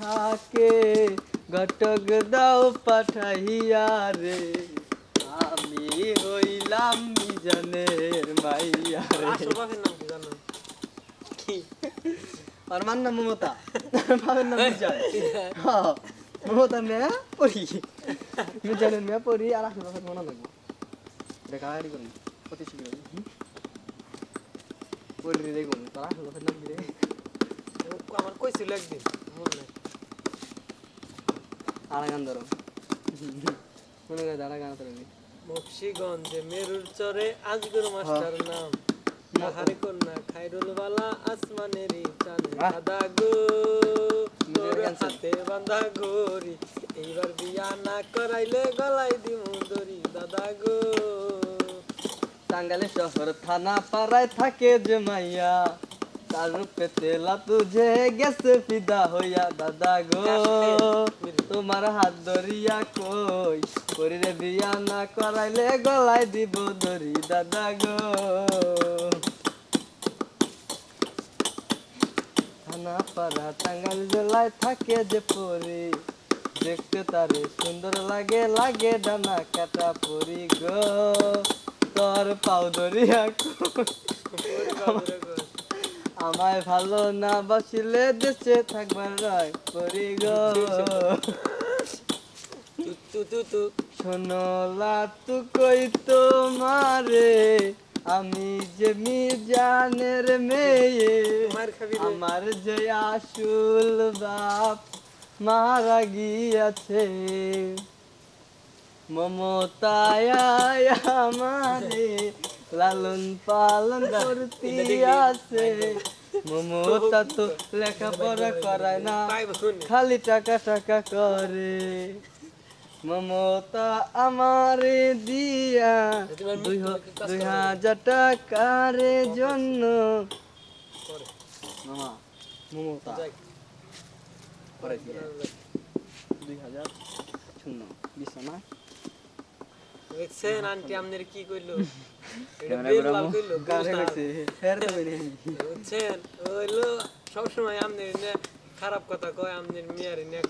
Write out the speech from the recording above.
থাকে ঘটক দাও পাঠাইয়া রে। আমি হইলাম মিজানের মাইয়া রে। নাম আর মান মমতা? বাবার নাম হ্যাঁ, মমতা মেয়া পড়ি মিজানের মেয়া পড়ি আর আসলে বাবার মনে লাগবো দেখা হারি করুন অতি শীঘ্র পড়ি রে দেখুন তার নাম আমার কইছিল একদিন মনে মনে করে বক্সিগঞ্জে মেরুর চরে আজগুর মাস্টার নাম। তাহারে কন্যা খাইরুল বালা আসমানেরই চানে দাদা গো। তোর হাতে বাঁধা ঘড়ি এইবার বিয়া না করাইলে গলাই দিমু দড়ি দাদা গো। টাঙ্গালে শহর থানা পাড়ায় থাকে যে মাইয়া তার রূপে তেলা তুঝে গেছে ফিদা হইয়া দাদা গো। তোমার হাত ধরিয়া কই? করিরে বিয়া না করাইলে গলায় দিব দড়ি, দাদা গো। থানা পাড়া টাঙ্গাল জেলায় থাকে যে পরি। দেখতে তারে সুন্দর লাগে লাগে ডানা কাটা পরি গো। তোর পাও ধরিয়া কই। আমায় ভালো না বাসিলে দেশে থাকবার রয় করি গো। শোনো লাতু কই তোমারে আমি যে মিজানের মেয়ে আমার যে আসল বাপ মারা গিয়াছে। মমতায় আমারে লালন পালন করতে আছে। মমতা তো লেখাপড়া করায় না। খালি টাকা টাকা করে। মমতা আমারে দিয়া দুই হাজার টাকার জন্য। মমতা। দুই হাজার শূন্য। বিছানা। দেখছেন আন্টি আপনার কি কইলো এটা বেল লাল তো বুঝছেন সবসময় খারাপ কথা কয় আপনার মেয়ের